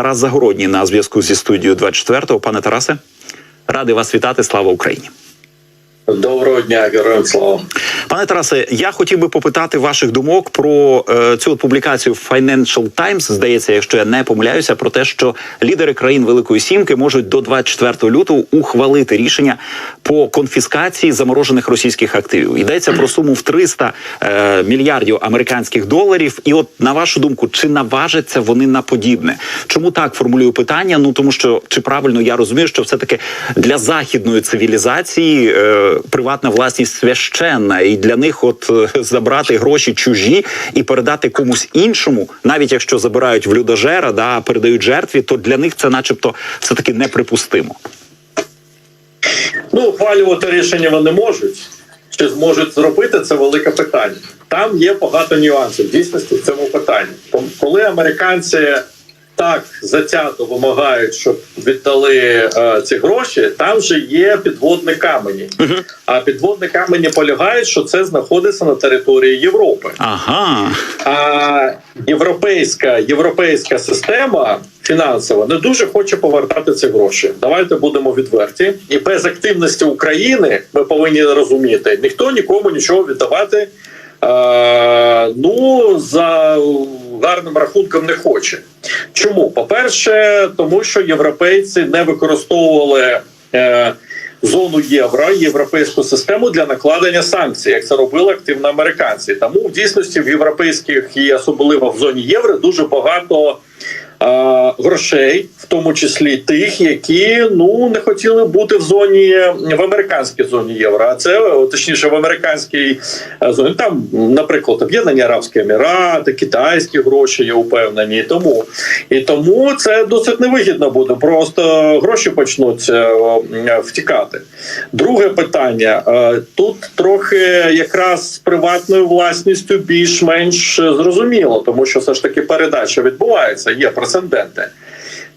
Тарас Загородній на зв'язку зі студією 24 Пане Тарасе, радий вас вітати. Слава Україні. Доброго дня, героям слава. Пане Тарасе, я хотів би попитати ваших думок про е, цю публікацію Financial Times, здається, якщо я не помиляюся, про те, що лідери країн Великої Сімки можуть до 24 лютого ухвалити рішення по конфіскації заморожених російських активів. Йдеться про суму в 300 е, мільярдів американських доларів. І, от на вашу думку, чи наважаться вони на подібне? Чому так формулюю питання? Ну тому що чи правильно я розумію, що все таки для західної цивілізації е, приватна власність священна, і для них, от е, забрати гроші чужі і передати комусь іншому, навіть якщо забирають в людожера, да передають жертві, то для них це, начебто, все таки неприпустимо. Ну, ухвалювати рішення вони можуть. Чи зможуть зробити це велике питання? Там є багато нюансів дійсності в цьому питанні. Коли американці так затято вимагають, щоб віддали е, ці гроші, там вже є підводні камені. А підводні камені полягають, що це знаходиться на території Європи. Ага. А європейська європейська система фінансова не дуже хоче повертати ці гроші. Давайте будемо відверті. І без активності України ми повинні розуміти, ніхто нікому нічого віддавати. Е, ну за гарним рахунком не хоче. Чому? По-перше, тому що європейці не використовували. Е, Зону євро, європейську систему для накладення санкцій, як це робили активно американці. Тому в дійсності в європейських і особливо в зоні євро дуже багато грошей, в тому числі тих, які ну не хотіли бути в зоні в американській зоні євро. А це точніше в американській е, зоні. Там, наприклад, Об'єднані Арабські Емірати, китайські гроші є упевнені. Тому і тому це досить невигідно буде. Просто гроші почнуть е, втікати. Друге питання е, тут трохи якраз з приватною власністю більш-менш зрозуміло, тому що все ж таки передача відбувається, є прецеденти.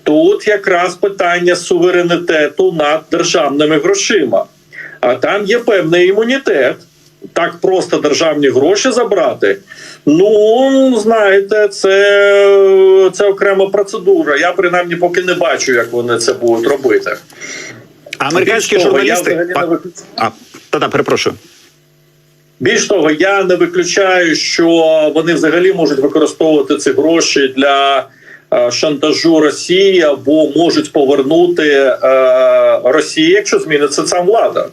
Тут якраз питання суверенітету над державними грошима, а там є певний імунітет. Так просто державні гроші забрати. Ну знаєте, це це окрема процедура. Я принаймні поки не бачу, як вони це будуть робити. Американські того, журналісти. не Па- А, та-та, перепрошую. Більш того, я не виключаю, що вони взагалі можуть використовувати ці гроші для шантажу Росії або можуть повернути е, Росії, якщо зміниться ця влада.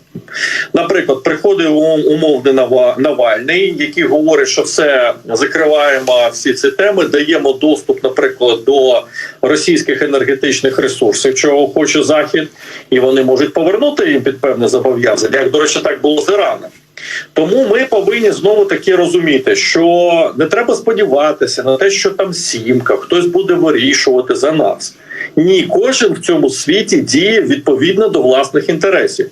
Наприклад, приходить умовний Нава- Навальний, який говорить, що все закриваємо всі ці теми, даємо доступ, наприклад, до російських енергетичних ресурсів, чого хоче Захід, і вони можуть повернути їм під певне зобов'язання. Як до речі, так було з Іраном. Тому ми повинні знову таки розуміти, що не треба сподіватися на те, що там сімка, хтось буде вирішувати за нас. Ні, кожен в цьому світі діє відповідно до власних інтересів.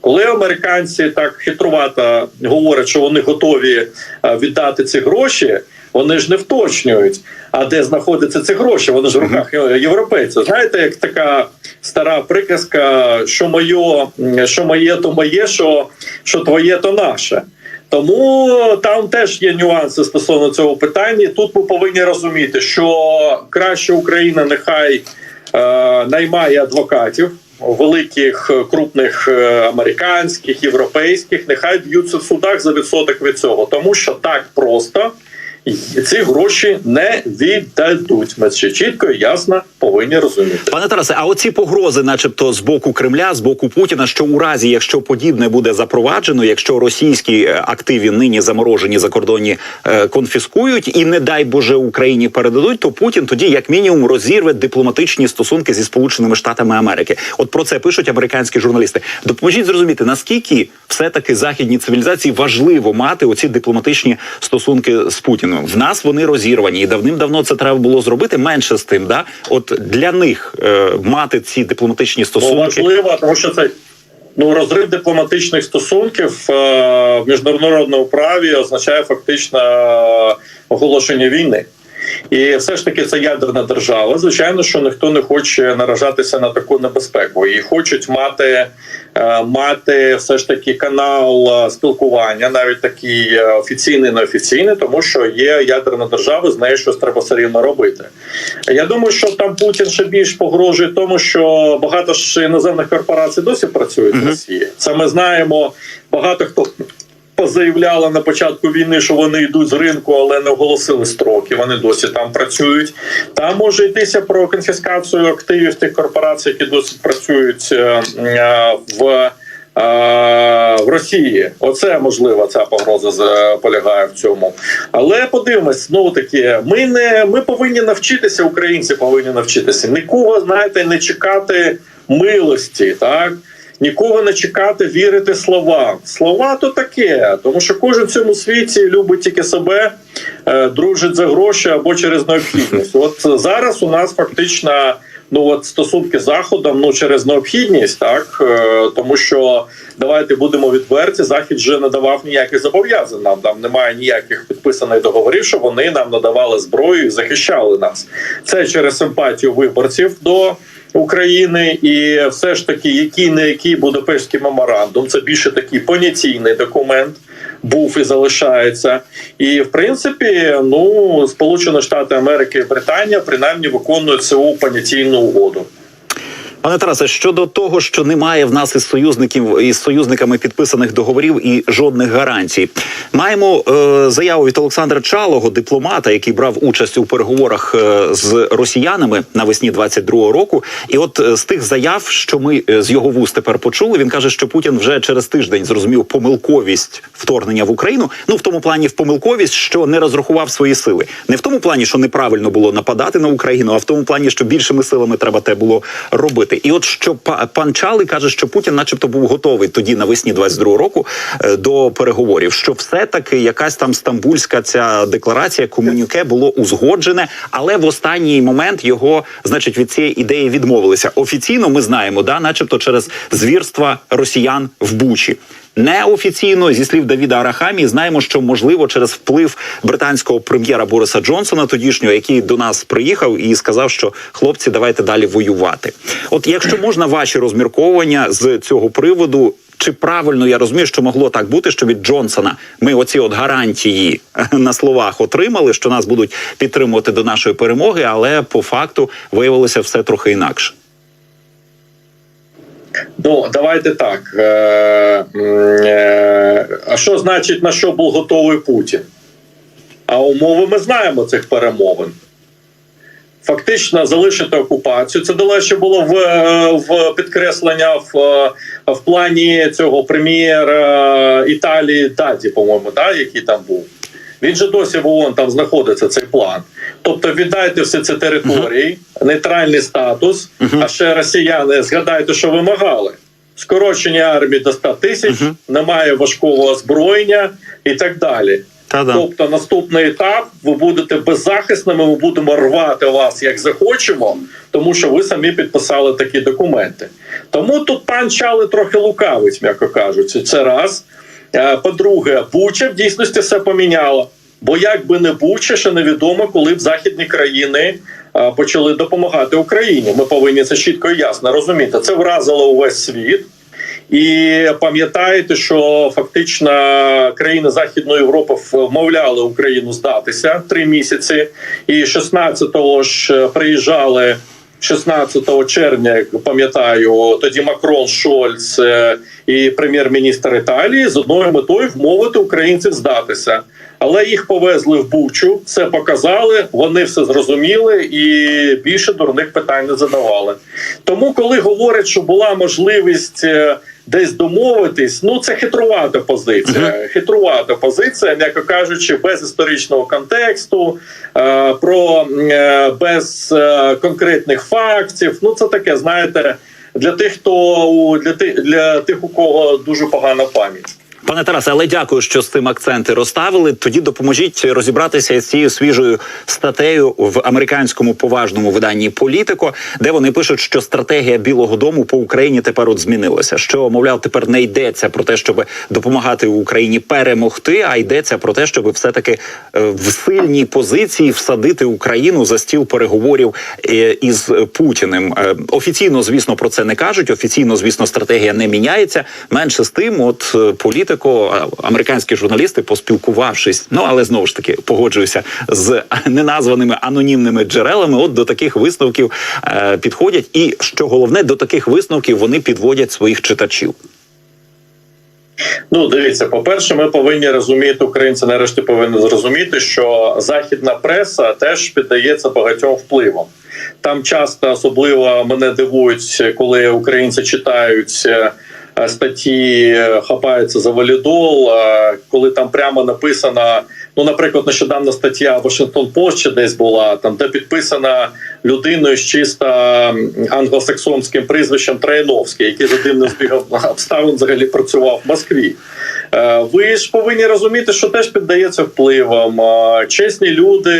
Коли американці так хитрувато говорять, що вони готові е, віддати ці гроші, вони ж не вточнюють. А де знаходяться ці гроші? Вони ж в руках е, європейців. Знаєте, як така стара приказка, що моє, що моє, то моє, що, що твоє, то наше. Тому там теж є нюанси стосовно цього питання. Тут ми повинні розуміти, що краще Україна нехай е, наймає адвокатів великих, е, крупних е, американських, європейських, нехай б'ються в судах за відсоток від цього, тому що так просто ці гроші не віддадуть. Ми ще чітко і ясно повинні розуміти. Пане Тарасе, а оці погрози, начебто, з боку Кремля, з боку Путіна, що у разі, якщо подібне буде запроваджено, якщо російські е, активи нині заморожені закордонні е, конфіскують і не дай Боже Україні передадуть, то Путін тоді, як мінімум, розірве дипломатичні стосунки зі Сполученими Штатами Америки. От про це пишуть американські журналісти. Допоможіть зрозуміти, наскільки все таки західній цивілізації важливо мати оці дипломатичні стосунки з Путіним. В нас вони розірвані, і давним-давно це треба було зробити менше з тим. Да, от для них е, мати ці дипломатичні Ну, стосунки. важливо, тому що це ну розрив дипломатичних стосунків е, в міжнародному праві означає фактично оголошення війни. І все ж таки це ядерна держава. Звичайно, що ніхто не хоче наражатися на таку небезпеку, і хочуть мати, е, мати все ж таки канал е, спілкування, навіть такий е, офіційний, неофіційний, тому що є ядерна держава, з нею щось треба все рівно робити. Я думаю, що там Путін ще більш погрожує тому, що багато ж іноземних корпорацій досі працюють в Росії. Це ми знаємо. Багато хто позаявляли на початку війни, що вони йдуть з ринку, але не оголосили строки. Вони досі там працюють. Там може йтися про конфіскацію активів тих корпорацій, які досі працюють е, е, в. е, В Росії оце можливо ця погроза полягає в цьому. Але подивимось, знову таки, ми не ми повинні навчитися, українці повинні навчитися. Нікого знаєте, не чекати милості, так нікого не чекати вірити словам. Слова то таке, тому що кожен в цьому світі любить тільки себе, е, дружить за гроші або через необхідність. От зараз у нас фактично. Ну от стосунки з заходом, ну через необхідність, так е, тому що давайте будемо відверті. Захід вже не давав ніяких зобов'язань. Нам там немає ніяких підписаних договорів, що вони нам надавали зброю і захищали нас. Це через симпатію виборців до України, і все ж таки, який не який Будапештський меморандум, це більше такий понятійний документ. Був і залишається, і в принципі, ну Сполучені Штати Америки і Британія принаймні виконують цю понятійну угоду. Пане Тарасе, щодо того, що немає в нас із союзників із союзниками підписаних договорів і жодних гарантій, маємо е, заяву від Олександра Чалого, дипломата, який брав участь у переговорах е, з росіянами навесні 22-го року. І от е, з тих заяв, що ми е, з його вуст тепер почули, він каже, що Путін вже через тиждень зрозумів помилковість вторгнення в Україну. Ну в тому плані в помилковість, що не розрахував свої сили, не в тому плані, що неправильно було нападати на Україну, а в тому плані, що більшими силами треба те було робити. І от що па- пан Чали каже, що Путін, начебто, був готовий тоді навесні 22-го року е, до переговорів. Що все таки якась там стамбульська ця декларація комунюке було узгоджене, але в останній момент його, значить, від цієї ідеї відмовилися. Офіційно ми знаємо, да, начебто, через звірства росіян в Бучі. Неофіційно зі слів Давіда Арахамі знаємо, що можливо через вплив британського прем'єра Бориса Джонсона, тодішнього, який до нас приїхав і сказав, що хлопці, давайте далі воювати. От якщо можна ваші розмірковування з цього приводу. Чи правильно я розумію, що могло так бути, що від Джонсона ми оці от гарантії на словах отримали, що нас будуть підтримувати до нашої перемоги, але по факту виявилося все трохи інакше. Ну давайте так. Е, е, а що значить на що був готовий Путін? А умови ми знаємо цих перемовин. Фактично залишити окупацію. Це далеко було в, в підкреслення в, в плані цього прем'єра Італії Даді, по-моєму, да, який там був. Він же досі в ООН там знаходиться цей план. Тобто віддайте всі ці території, нейтральний статус. А ще росіяни згадайте, що вимагали. Скорочення армії до 100 тисяч, немає важкого озброєння і так далі. Та-да. Тобто, наступний етап ви будете беззахисними. Ми будемо рвати вас як захочемо, тому що ви самі підписали такі документи. Тому тут пан Чали трохи лукавить, м'яко кажучи. Це раз. Е, По-друге, Буча в дійсності все поміняло. Бо як би не Буча, ще невідомо, коли б західні країни е, почали допомагати Україні. Ми повинні це чітко і ясно розуміти. Це вразило увесь світ. І пам'ятаєте, що фактично країни Західної Європи вмовляли Україну здатися три місяці, і 16-го ж приїжджали 16 червня, як пам'ятаю, тоді Макрон, Шольц е, і прем'єр-міністр Італії з одною метою вмовити українців здатися. Але їх повезли в Бучу, це показали, вони все зрозуміли і більше дурних питань не задавали. Тому, коли говорять, що була можливість е, десь домовитись, ну це хитрувата позиція. Хитрувата позиція, м'яко кажучи, без історичного контексту, е, про е, без конкретних фактів. Ну це таке, знаєте, для тих, хто для тих, для тих, у кого дуже погана пам'ять. Пане Тарасе, але дякую, що з цим акценти розставили. Тоді допоможіть розібратися з цією свіжою статтею в американському поважному виданні Політико, де вони пишуть, що стратегія Білого Дому по Україні тепер от змінилася. Що мовляв, тепер не йдеться про те, щоб допомагати Україні перемогти, а йдеться про те, щоб все таки в сильній позиції всадити Україну за стіл переговорів е, із Путіним. Е, Офіційно, звісно, про це не кажуть. Офіційно, звісно, стратегія не міняється. Менше з тим, от е, політико, а, американські журналісти, поспілкувавшись, ну але знову ж таки погоджуюся з неназваними анонімними джерелами. От до таких висновків е, підходять, і що головне, до таких висновків вони підводять своїх читачів. Ну, дивіться, по-перше, ми повинні розуміти, українці нарешті повинні зрозуміти, що західна преса теж піддається багатьом впливам. Там часто особливо мене дивують, коли українці читають е, статті, е, хапаються за валідол, коли там прямо написано. Ну, наприклад, нещодавна стаття Washington Post десь була там, де підписана людиною з чисто англосаксонським прізвищем Трояновський, який за дивним збігом обставин взагалі працював в Москві. Е, Ви ж повинні розуміти, що теж піддається впливам. Чесні люди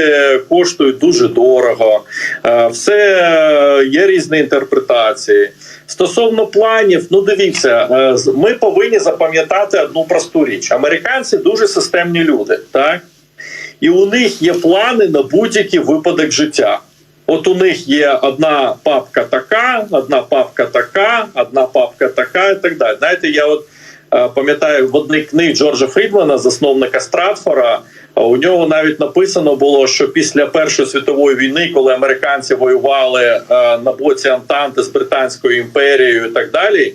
коштують дуже дорого, Е, все є різні інтерпретації. Стосовно планів, ну дивіться, е, ми повинні запам'ятати одну просту річ: американці дуже системні люди, так і у них є плани на будь-який випадок життя. От у них є одна папка така, одна папка така, одна папка така, і так далі. Знаєте, я от е, пам'ятаю в одній книгі Джорджа Фрідмана, засновника Стратфора. Е, У нього навіть написано було, що після Першої світової війни, коли американці воювали е, на боці Антанти з Британською імперією і так далі,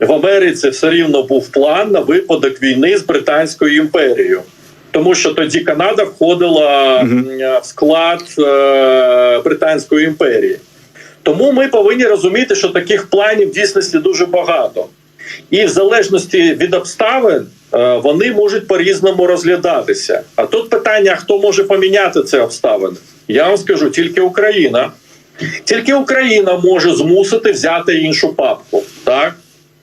в Америці все рівно був план на випадок війни з Британською імперією. Тому що тоді Канада входила в склад е, Британської імперії. Тому ми повинні розуміти, що таких планів в дійсності дуже багато. І в залежності від обставин е, вони можуть по-різному розглядатися. А тут питання: хто може поміняти це обставини? Я вам скажу тільки Україна. Тільки Україна може змусити взяти іншу папку. Так?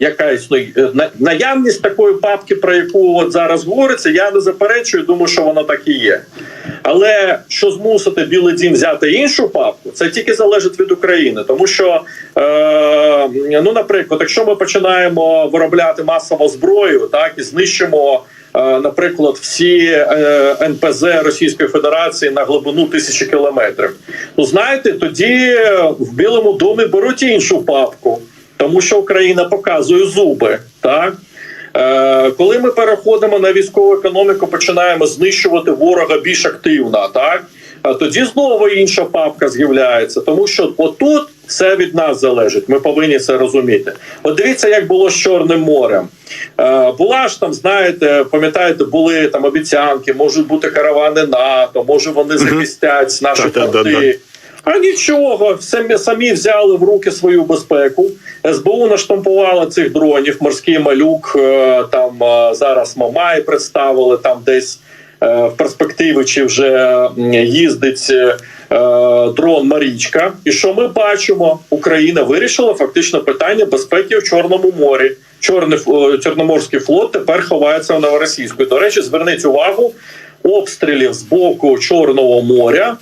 Яка існує Е, На- наявність такої папки, про яку от зараз говориться, я не заперечую, думаю, що воно так і є. Але що змусити Білий Дім взяти іншу папку, це тільки залежить від України, тому що е, ну, наприклад, якщо ми починаємо виробляти масово зброю, так і знищимо. е, Наприклад, всі е, НПЗ Російської Федерації на глибину тисячі кілометрів. Ну знаєте, тоді в Білому домі беруть іншу папку, тому що Україна показує зуби. Так Е, коли ми переходимо на військову економіку, починаємо знищувати ворога більш активно, так а тоді знову інша папка з'являється, тому що отут все від нас залежить. Ми повинні це розуміти. От дивіться, як було з Чорним морем. Е, була ж там, знаєте, пам'ятаєте, були там обіцянки, можуть бути каравани НАТО, може вони захистять наші порти. А нічого, самі, самі взяли в руки свою безпеку. СБУ наштампувала цих дронів. Морський малюк е, там е, зараз Мамай представили там десь е, в перспективі, чи вже їздить дрон Марічка. І що ми бачимо? Україна вирішила фактично питання безпеки в Чорному морі. Чорний Чорноморський флот тепер ховається в Новоросійську. До речі, зверніть увагу обстрілів з боку Чорного моря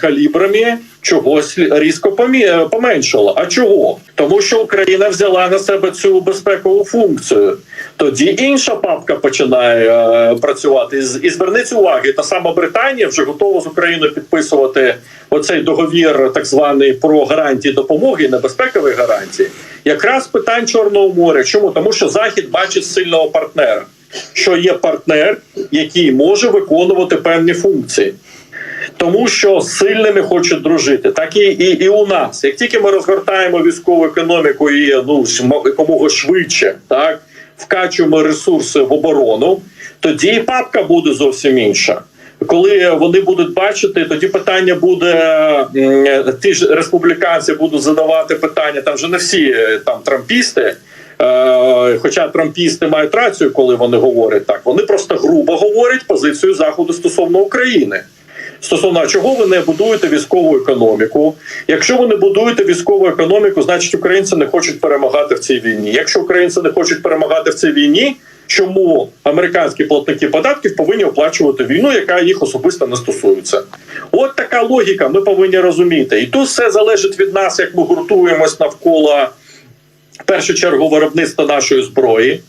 калібрами чогось різко е, поменшало. А чого? Тому що Україна взяла на себе цю безпекову функцію. Тоді інша папка починає е, працювати. І зверніть увагу, та сама Британія вже готова з Україною підписувати оцей договір, так званий про гарантії допомоги небезпекові гарантії. Якраз питань Чорного моря. Чому? Тому що Захід бачить сильного партнера, що є партнер, який може виконувати певні функції тому що з сильними хочуть дружити. Так і, і, і у нас. Як тільки ми розгортаємо військову економіку і ну якомога швидше, так вкачуємо ресурси в оборону, тоді і папка буде зовсім інша. Коли вони будуть бачити, тоді питання буде ті ж республіканці будуть задавати питання. Там вже не всі там трампісти. Е, Хоча трампісти мають рацію, коли вони говорять так, вони просто грубо говорять позицію заходу стосовно України. Стосовно чого ви не будуєте військову економіку? Якщо ви не будуєте військову економіку, значить українці не хочуть перемагати в цій війні. Якщо українці не хочуть перемагати в цій війні, чому американські платники податків повинні оплачувати війну, яка їх особисто не стосується. От така логіка. Ми повинні розуміти. І тут все залежить від нас, як ми гуртуємось навколо в першу чергу виробництва нашої зброї.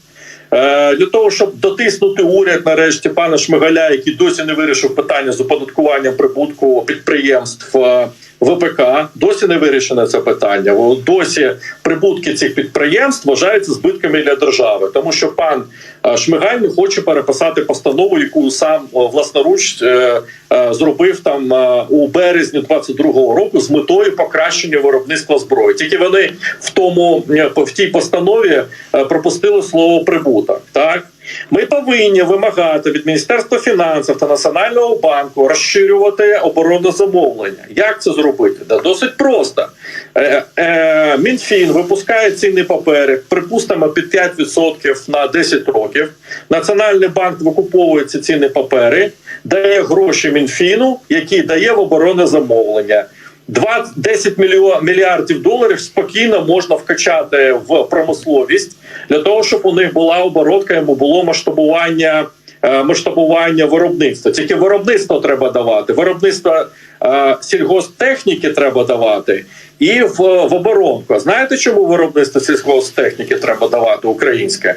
Е, Для того щоб дотиснути уряд нарешті пана Шмигаля, який досі не вирішив питання з оподаткуванням прибутку підприємств е, ВПК, досі не вирішене це питання. О, Досі прибутки цих підприємств вважаються збитками для держави, тому що пан е, Шмигаль не хоче переписати постанову, яку сам власноруч е, е, зробив там у березні 22-го року з метою покращення виробництва зброї. Тільки вони в тому в тій постанові пропустили слово прибуток. Так ми повинні вимагати від Міністерства фінансів та Національного банку розширювати оборонне замовлення. Як це зробити? Да досить просто. Е, е, Мінфін випускає цінні папери, припустимо, під 5% на 10 років. Національний банк викуповує ці цінні папери, дає гроші Мінфіну, який дає в оборонне замовлення. 20, 10 мільйо- мільярдів доларів спокійно можна вкачати в промисловість для того, щоб у них була оборотка, йому було масштабування. е, Масштабування виробництва тільки виробництво треба давати. Виробництво е, сільгосптехніки треба давати і в, в оборонку. Знаєте, чому виробництво сільгосптехніки треба давати українське?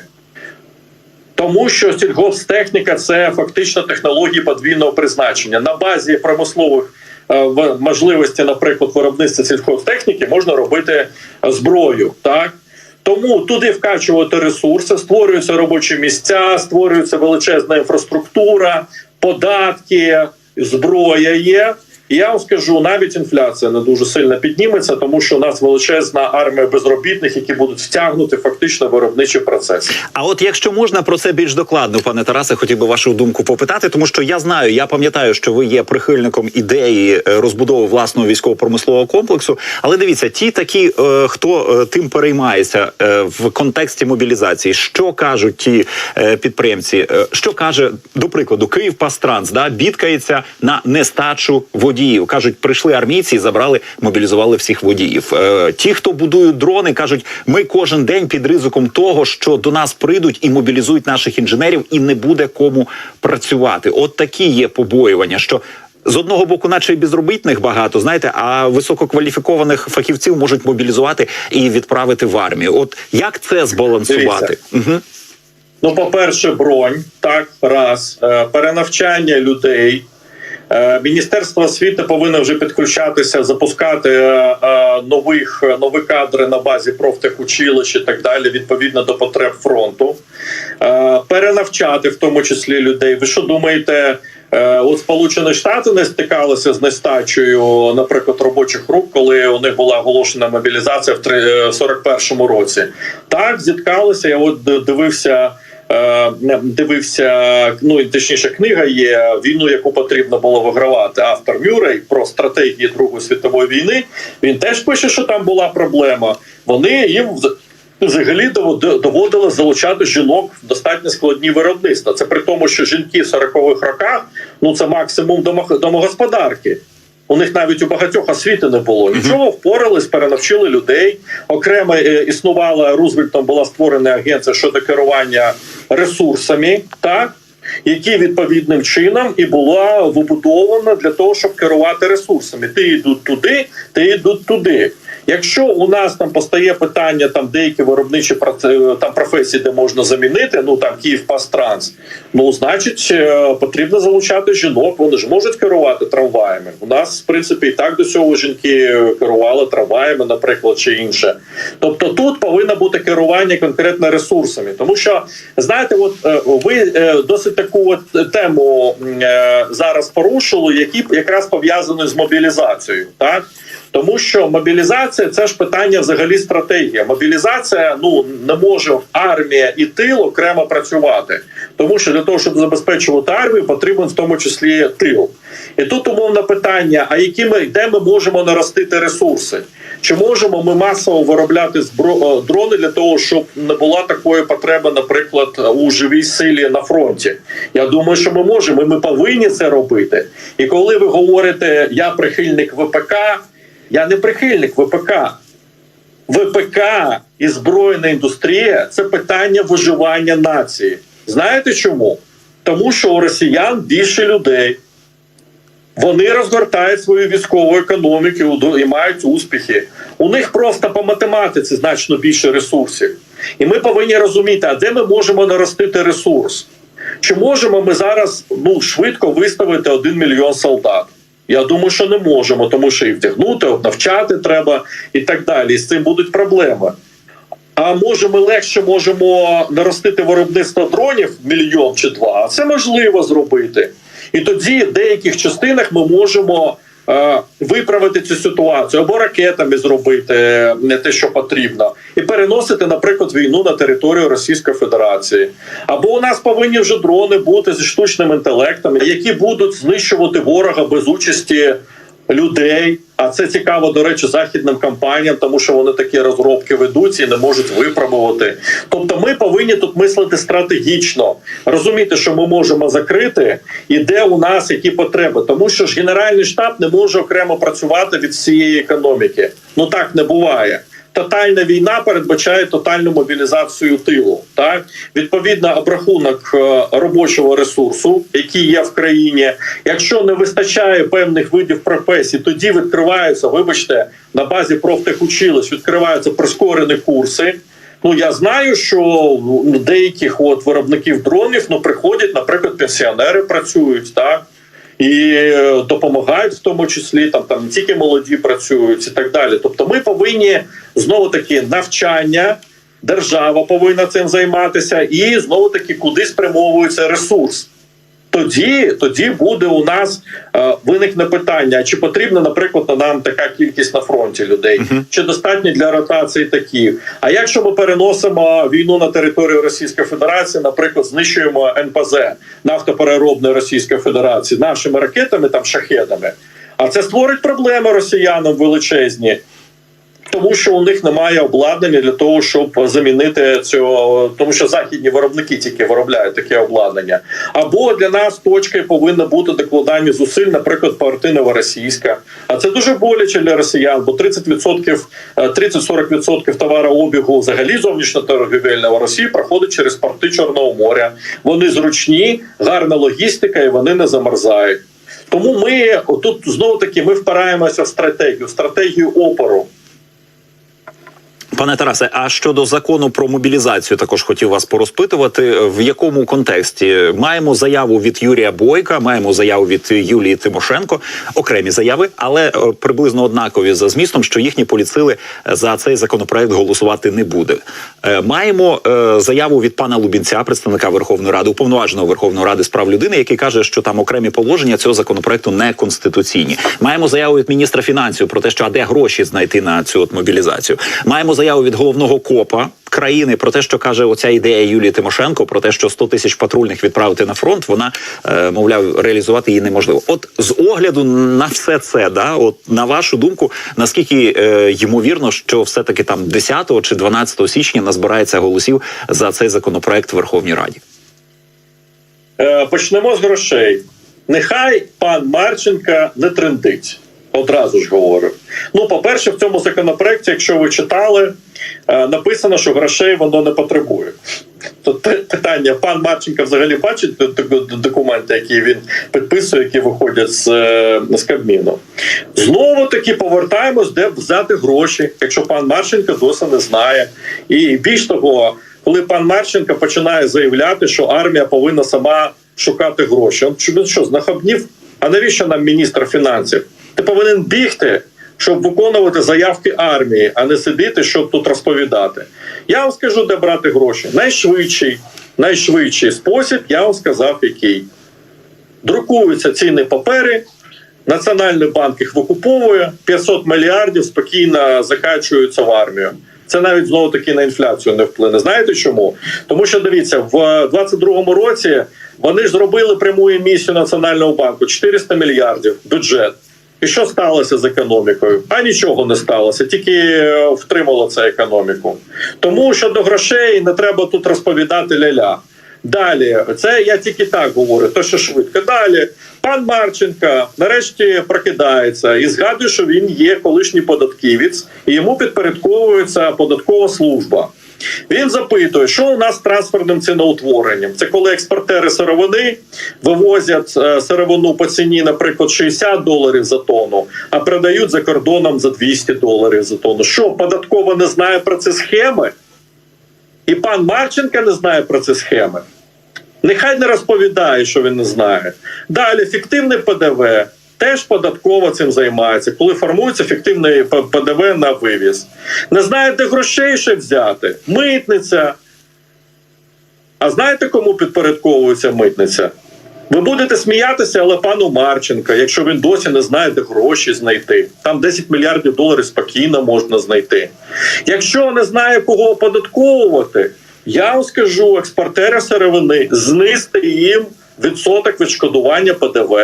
Тому що сільгосптехніка це фактично технології подвійного призначення. На базі промислових е, можливостей, наприклад, виробництва сільгосптехніки можна робити зброю. Так тому туди вкачувати ресурси, створюються робочі місця, створюється величезна інфраструктура, податки, зброя є. І я вам скажу, навіть інфляція не дуже сильно підніметься, тому що у нас величезна армія безробітних, які будуть втягнути фактично в виробничий процес. А от якщо можна про це більш докладно, пане Тарасе, хотів би вашу думку попитати, тому що я знаю, я пам'ятаю, що ви є прихильником ідеї е, розбудови власного військово-промислового комплексу. Але дивіться, ті такі, е, хто е, тим переймається в контексті мобілізації, що кажуть ті підприємці, що каже до прикладу, Київпастранс да бідкається на нестачу водіїв. кажуть, прийшли армійці і забрали, мобілізували всіх водіїв. Е, ті, хто будують дрони, кажуть, ми кожен день під ризиком того, що до нас прийдуть і мобілізують наших інженерів, і не буде кому працювати. От такі є побоювання, що. З одного боку, наче і безробітних багато, знаєте, а висококваліфікованих фахівців можуть мобілізувати і відправити в армію. От як це збалансувати? Угу. Ну, по-перше, бронь, так, раз, Е, перенавчання людей. Е, Міністерство освіти повинно вже підключатися, запускати е, е, нових нові кадри на базі профтехучилищ і так далі, відповідно до потреб фронту, перенавчати в тому числі людей. Ви що думаєте? От Сполучені Штати не стикалися з нестачею, наприклад, робочих рук, коли у них була оголошена мобілізація в три- е, 41-му році. Так зіткалися. Я от дивився. Е, Дивився, ну точніше, книга є війну, яку потрібно було вигравати. Автор Мюррей про стратегії Другої світової війни. Він теж пише, що там була проблема. Вони їм взагалі довод- доводило залучати жінок в достатньо складні виробництва. Це при тому, що жінки в 40-х роках ну це максимум домо- домогосподарки. У них навіть у багатьох освіти не було. Нічого впорались, перенавчили людей. Окремо е, існувала Рузвельтом, була створена агенція щодо керування ресурсами, так які відповідним чином і була вибудована для того, щоб керувати ресурсами. Ти йдуть туди, ти йдуть туди. Якщо у нас там постає питання, там деякі виробничі праце- там професії, де можна замінити, ну там Київпастранс, ну значить е, потрібно залучати жінок. Вони ж можуть керувати трамваями. У нас, в принципі, і так до цього жінки керували трамваями, наприклад, чи інше. Тобто тут повинно бути керування конкретно ресурсами, тому що знаєте, от е, ви е, досить таку от тему е, зараз порушили, які якраз пов'язані з мобілізацією, так. Тому що мобілізація це ж питання взагалі стратегія. Мобілізація ну не може армія і тил окремо працювати, тому що для того, щоб забезпечувати армію, потрібен в тому числі тил. І тут умовне питання: а які ми де ми можемо наростити ресурси? Чи можемо ми масово виробляти збро е, дрони для того, щоб не була такої потреби, наприклад, у живій силі на фронті? Я думаю, що ми можемо. і Ми повинні це робити. І коли ви говорите, я прихильник ВПК. Я не прихильник ВПК. ВПК і збройна індустрія це питання виживання нації. Знаєте чому? Тому що у росіян більше людей. Вони розгортають свою військову економіку і мають успіхи. У них просто по математиці значно більше ресурсів. І ми повинні розуміти, а де ми можемо наростити ресурс? Чи можемо ми зараз ну, швидко виставити один мільйон солдат? Я думаю, що не можемо, тому що і вдягнути, навчати треба і так далі. І з цим будуть проблеми. А може, ми легше можемо наростити виробництво дронів мільйон чи два. Це можливо зробити. І тоді в деяких частинах ми можемо виправити цю ситуацію або ракетами зробити е, не те, що потрібно, і переносити, наприклад, війну на територію Російської Федерації. Або у нас повинні вже дрони бути зі штучним інтелектом, які будуть знищувати ворога без участі людей. А це цікаво, до речі, західним компаніям, тому що вони такі розробки ведуть і не можуть випробувати. Тобто, ми повинні тут мислити стратегічно, розуміти, що ми можемо закрити, і де у нас які потреби, тому що ж генеральний штаб не може окремо працювати від всієї економіки. Ну так не буває. Тотальна війна передбачає тотальну мобілізацію тилу. Так відповідно, обрахунок е, робочого ресурсу, який є в країні. Якщо не вистачає певних видів професій, тоді відкриваються, вибачте, на базі профтехучилищ відкриваються прискорені курси. Ну я знаю, що деяких от виробників дронів ну приходять, наприклад, пенсіонери працюють так. І е, допомагають в тому числі там там не тільки молоді працюють і так далі. Тобто, ми повинні знову таки навчання, держава повинна цим займатися, і знову таки куди спрямовується ресурс. Тоді, тоді буде у нас е, виникне питання: чи потрібна, наприклад, нам така кількість на фронті людей, чи достатньо для ротації такі? А якщо ми переносимо війну на територію Російської Федерації, наприклад, знищуємо НПЗ нафтопереробної Російської Федерації нашими ракетами, там шахедами, а це створить проблеми росіянам величезні. Тому що у них немає обладнання для того, щоб замінити цього, тому що західні виробники тільки виробляють таке обладнання. Або для нас точкою повинно бути докладання зусиль, наприклад, порти Новоросійська. А це дуже боляче для росіян, бо 30%, е, 30-40% товарообігу взагалі зовнішньоторговельного Росії проходить через порти Чорного моря. Вони зручні, гарна логістика, і вони не замерзають. Тому ми тут знову таки ми впираємося в стратегію, в стратегію опору. Пане Тарасе, а щодо закону про мобілізацію, також хотів вас порозпитувати. В якому контексті маємо заяву від Юрія Бойка, маємо заяву від Юлії Тимошенко, окремі заяви, але е, приблизно однакові за змістом, що їхні поліцили за цей законопроект голосувати не буде. Е, Маємо е, заяву від пана Лубінця, представника Верховної Ради, уповноваженого Верховної Ради з прав людини, який каже, що там окремі положення цього законопроекту не конституційні. Маємо заяву від міністра фінансів про те, що а де гроші знайти на цю от мобілізацію. Маємо заяву від головного копа країни про те, що каже оця ідея Юлії Тимошенко, про те, що 100 тисяч патрульних відправити на фронт, вона е, мовляв реалізувати її неможливо. От з огляду на все це, да, от на вашу думку, наскільки е, ймовірно, що все таки там 10 чи 12 січня назбирається голосів за цей законопроект в Верховній Раді? Е, Почнемо з грошей. Нехай пан Марченка не трендить. Одразу ж говорю. Ну, по-перше, в цьому законопроекті, якщо ви читали, е, написано, що грошей воно не потребує. То питання: пан Марченко взагалі бачить документи, які він підписує, які виходять з, е, з Кабміну. Знову таки повертаємось, де взяти гроші, якщо пан Марченко досі не знає. І більш того, коли пан Марченко починає заявляти, що армія повинна сама шукати гроші, він що знахабнів? А навіщо нам міністр фінансів? Ти повинен бігти, щоб виконувати заявки армії, а не сидіти, щоб тут розповідати. Я вам скажу, де брати гроші. Найшвидший, найшвидший спосіб, я вам сказав, який друкуються цінні папери. Національний банк їх викуповує 500 мільярдів спокійно закачуються в армію. Це навіть знову таки на інфляцію не вплине. Знаєте чому? Тому що дивіться, в 22-му році вони ж зробили пряму емісію Національного банку 400 мільярдів бюджет. І що сталося з економікою? А нічого не сталося, тільки е, втримало це економіку. Тому щодо грошей не треба тут розповідати ля-ля. Далі, це я тільки так говорю, то що швидко. Далі пан Марченка нарешті прокидається і згадує, що він є колишній податківець, і йому підпорядковується податкова служба. Він запитує, що у нас з трансферним ціноутворенням. Це коли експортери сировини вивозять е, сировину по ціні, наприклад, 60 доларів за тонну, а продають за кордоном за 200 доларів за тонну. Що податкова не знає про ці схеми? І пан Марченко не знає про ці схеми. Нехай не розповідає, що він не знає. Далі фіктивне ПДВ. Теж податково цим займається, коли формується фіктивний ПДВ на вивіз. Не знаєте грошей ще взяти? Митниця. А знаєте, кому підпорядковується митниця? Ви будете сміятися, але пану Марченка, якщо він досі не знає, де гроші знайти. Там 10 мільярдів доларів спокійно можна знайти. Якщо не знає, кого оподатковувати, я вам скажу експортери сировини, знизьте їм відсоток відшкодування ПДВ.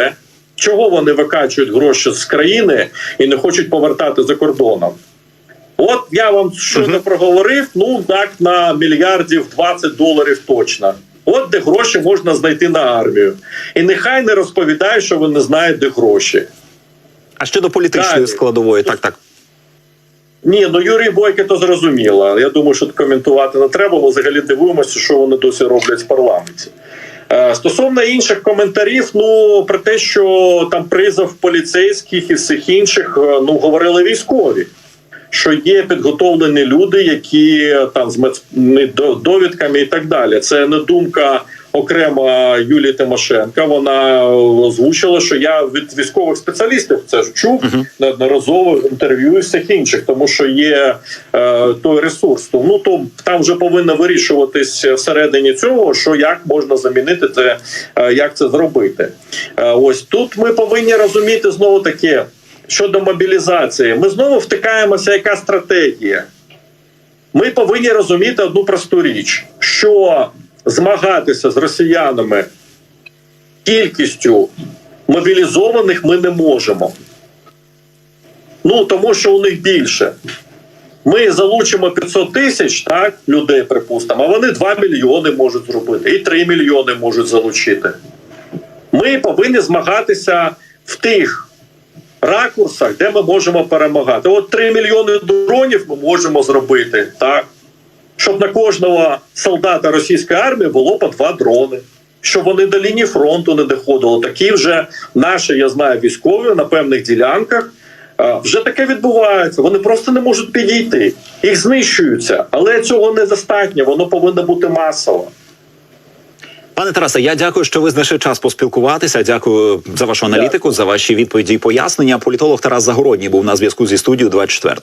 Чого вони викачують гроші з країни і не хочуть повертати за кордоном? От я вам щойно Мгм. проговорив, ну так на мільярдів 20 доларів точно. От де гроші можна знайти на армію. І нехай не розповідає, що ви не знаєте, де гроші. А щодо політичної Далі. складової, так так. Ні, ну Юрій Бойко то зрозуміло. Я думаю, що коментувати не треба. Ми взагалі дивимося, що вони досі роблять в парламенті. Е, Стосовно інших коментарів, ну про те, що там призов поліцейських і всіх інших, е, ну говорили військові. Що є підготовлені люди, які е, там з довідками і так далі. Це не думка окремо Юлії Тимошенка. Вона озвучила, що я від військових спеціалістів це ж чув неодноразово в інтерв'ю і всіх інших, тому що є е, той ресурс. Ну то там вже повинно вирішуватись всередині цього, що як можна замінити це, е, як це зробити. Е, ось тут ми повинні розуміти знову таке. Щодо мобілізації, ми знову втикаємося, яка стратегія. Ми повинні розуміти одну просту річ: що змагатися з росіянами кількістю мобілізованих ми не можемо. Ну тому що у них більше. Ми залучимо 500 тисяч так, людей, припустимо, а вони 2 мільйони можуть зробити, і 3 мільйони можуть залучити. Ми повинні змагатися в тих ракурсах, де ми можемо перемагати. От 3 мільйони дронів ми можемо зробити, так? Щоб на кожного солдата російської армії було по два дрони. Щоб вони до лінії фронту не доходили. Такі вже наші, я знаю, військові на певних ділянках. Вже таке відбувається. Вони просто не можуть підійти. Їх знищуються, але цього недостатньо. Воно повинно бути масово. Пане Тарасе, я дякую, що ви знайшли час поспілкуватися. Дякую за вашу аналітику, за ваші відповіді і пояснення. Політолог Тарас Загородній був на зв'язку зі студією 24